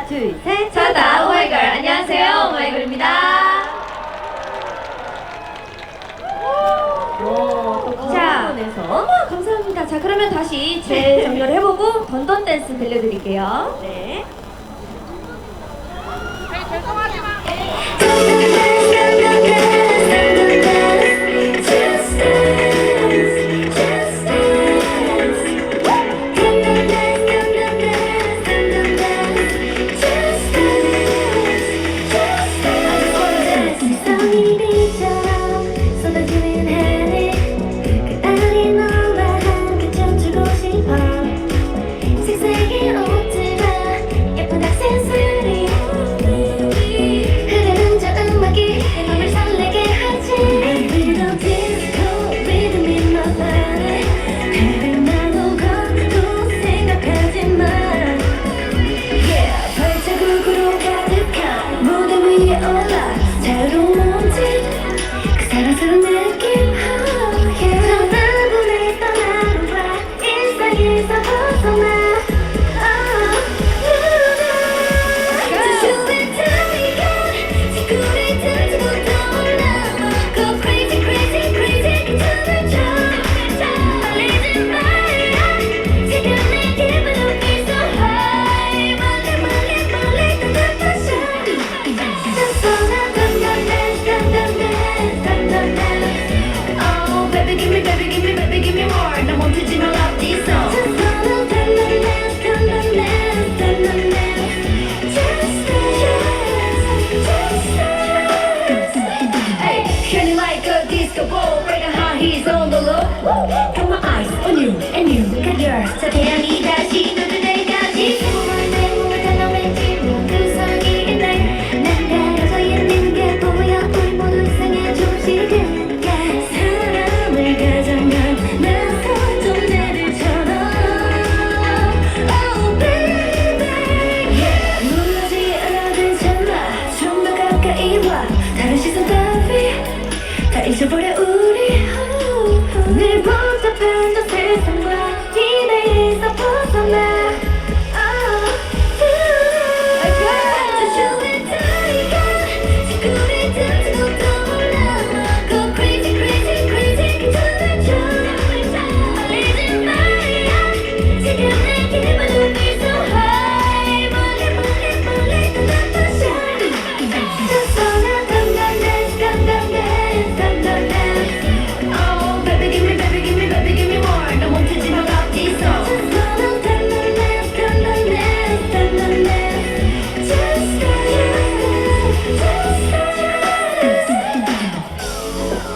하겠습니다. 둘, 셋. 찾아 오마이걸 안녕하세요 오마이걸입니다. 자, 어머, 감사합니다. 자, 그러면 다시 제 정렬 해보고 던던 댄스 들려드릴게요. 네. 쏟아지는 eyes on you and you got yours. So me.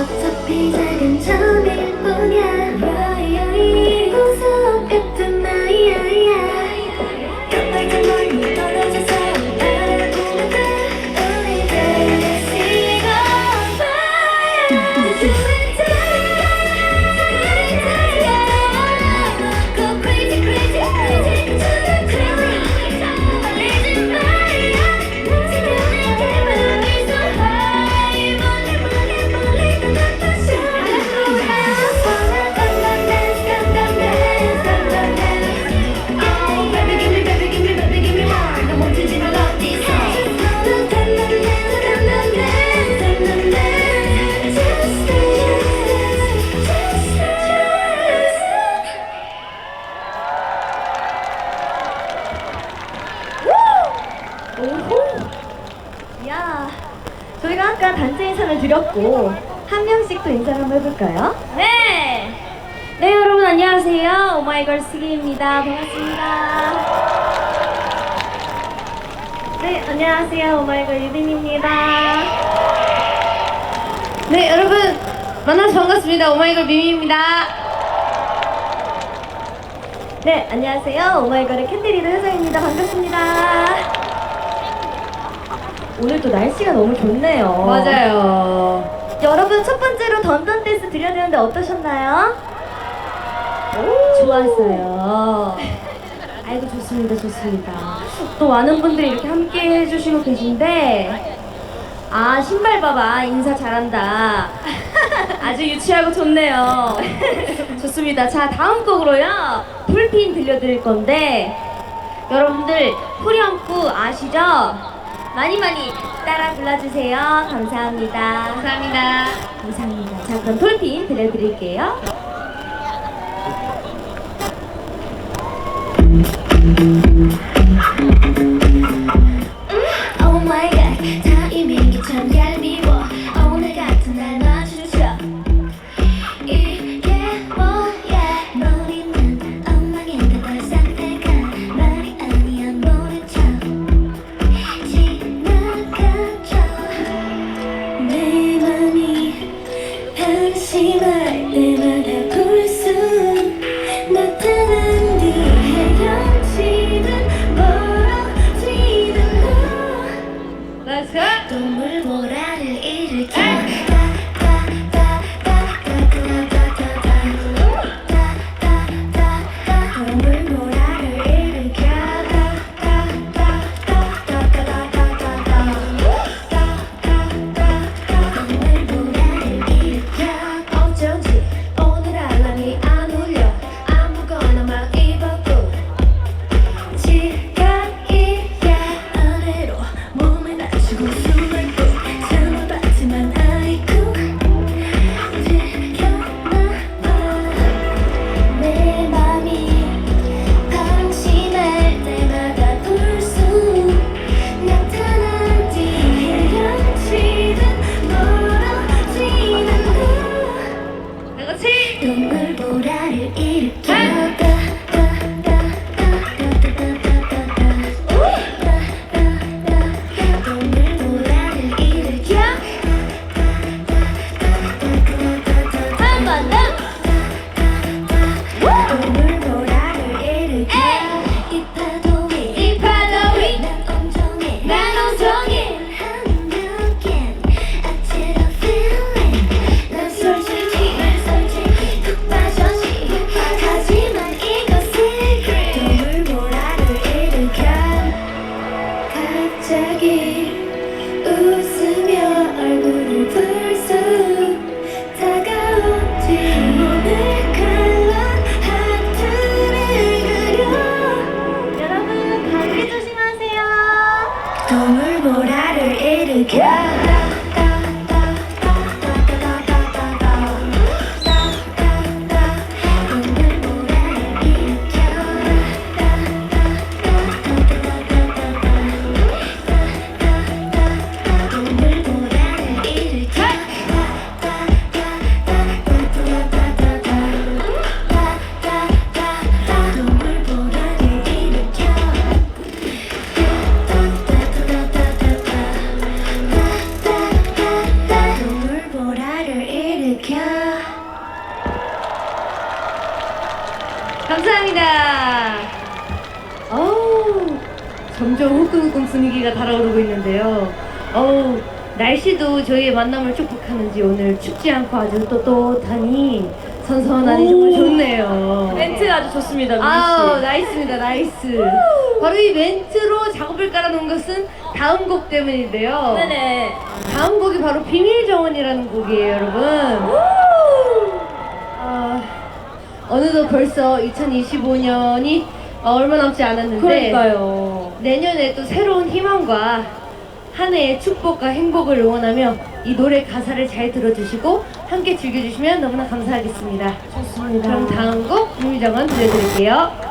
어차피 걸 스기입니다. 반갑습니다. 네 안녕하세요. 오마이걸 유빈입니다. 네 여러분 만나서 반갑습니다. 오마이걸 미미입니다. 네 안녕하세요. 오마이걸의 캔디리더 효정입니다. 반갑습니다. 오늘 또 날씨가 너무 좋네요. 맞아요. 여러분 첫 번째로 던던 댄스 들려드렸는데 어떠셨나요? 좋았어요. 아이고 좋습니다, 좋습니다. 또 많은 분들이 이렇게 함께 해주시고 계신데 아 신발 봐봐 인사 잘한다. 아주 유치하고 좋네요. 좋습니다. 자 다음 곡으로요 풀핀 들려드릴 건데 여러분들 후렴구 아시죠? 많이 많이 따라 불러주세요. 감사합니다. 감사합니다. 감사합니다. 자 그럼 톨핀 들려드릴게요. 점점 후끈후끈 분위기가 달아오르고 있는데요. 어우, 날씨도 저희의 만남을 축복하는지 오늘 춥지 않고 아주 떳떳하니 선선하니 정말 좋네요. 멘트 아주 좋습니다, 아우, 씨. 나이스입니다, 나이스. 바로 이 멘트로 작업을 깔아놓은 것은 다음 곡 때문인데요. 네네. 다음 곡이 바로 비밀 정원이라는 곡이에요, 여러분. 아, 어느덧 벌써 2025년이 얼마 남지 않았는데 그러니까요. 내년에 또 새로운 희망과 한 해의 축복과 행복을 응원하며 이 노래 가사를 잘 들어주시고 함께 즐겨주시면 너무나 감사하겠습니다. 좋습니다. 그럼 다음 곡 비밀 정원 들려드릴게요.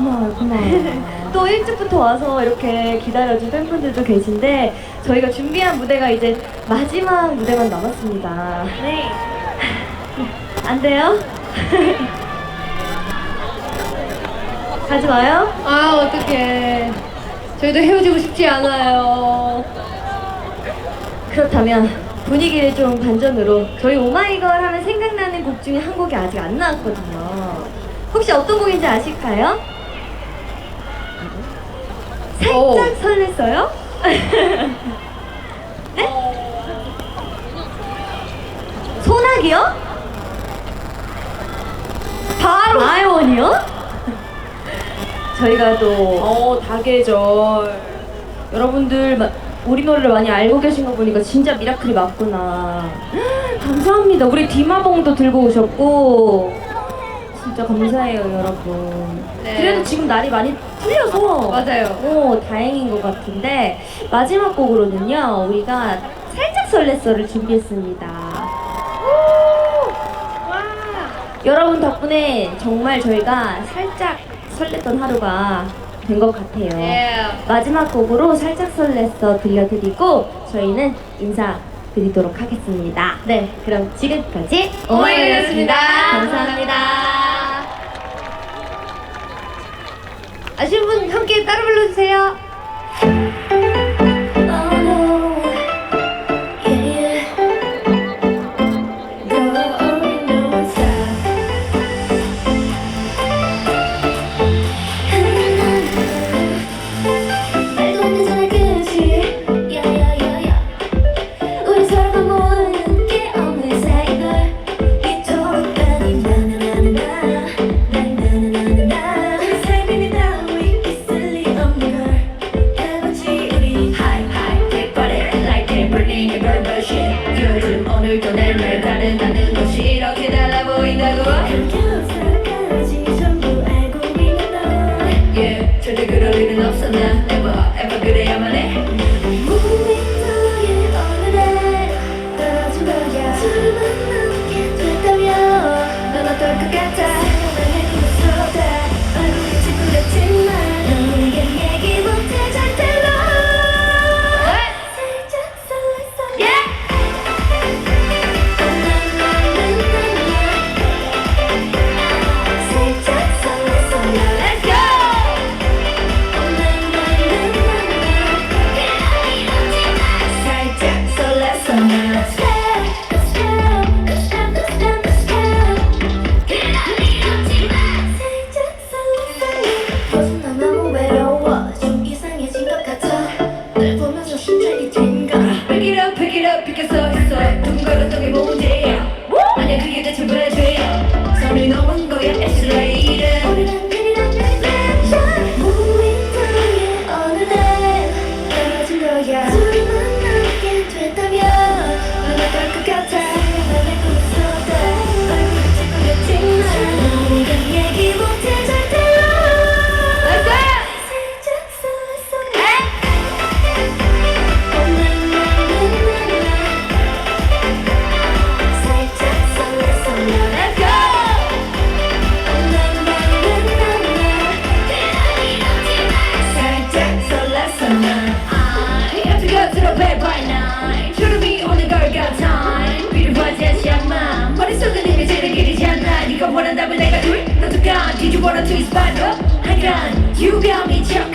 고마워요, 고마워요. 또 일찍부터 와서 이렇게 기다려준 팬분들도 계신데 저희가 준비한 무대가 이제 마지막 무대만 남았습니다. 네. 안 돼요? 가지 마요? 아, 어떡해. 저희도 헤어지고 싶지 않아요. 그렇다면 분위기를 좀 반전으로 저희 오마이걸 하면 생각나는 곡 중에 한 곡이 아직 안 나왔거든요. 혹시 어떤 곡인지 아실까요? 살짝 오. 설렜어요? 네? 소나기요? 바로 아이원이요? 저희가 또 어, 다계절. 여러분들 마- 우리 노래를 많이 알고 계신 거 보니까 진짜 미라클이 맞구나. 감사합니다. 우리 디마봉도 들고 오셨고 진짜 감사해요, 여러분. 네. 그래도 지금 날이 많이 풀려서 맞아요. 오, 다행인 것 같은데 마지막 곡으로는요 우리가 살짝 설렜어를 준비했습니다. 여러분 덕분에 정말 저희가 살짝 설렜던 하루가 된 것 같아요. 예. 마지막 곡으로 살짝 설렜어 들려드리고 저희는 인사드리도록 하겠습니다. 네, 그럼 지금까지 오마이걸이었습니다. 감사합니다. 아시는 분 함께 따라 불러주세요. 하여간 유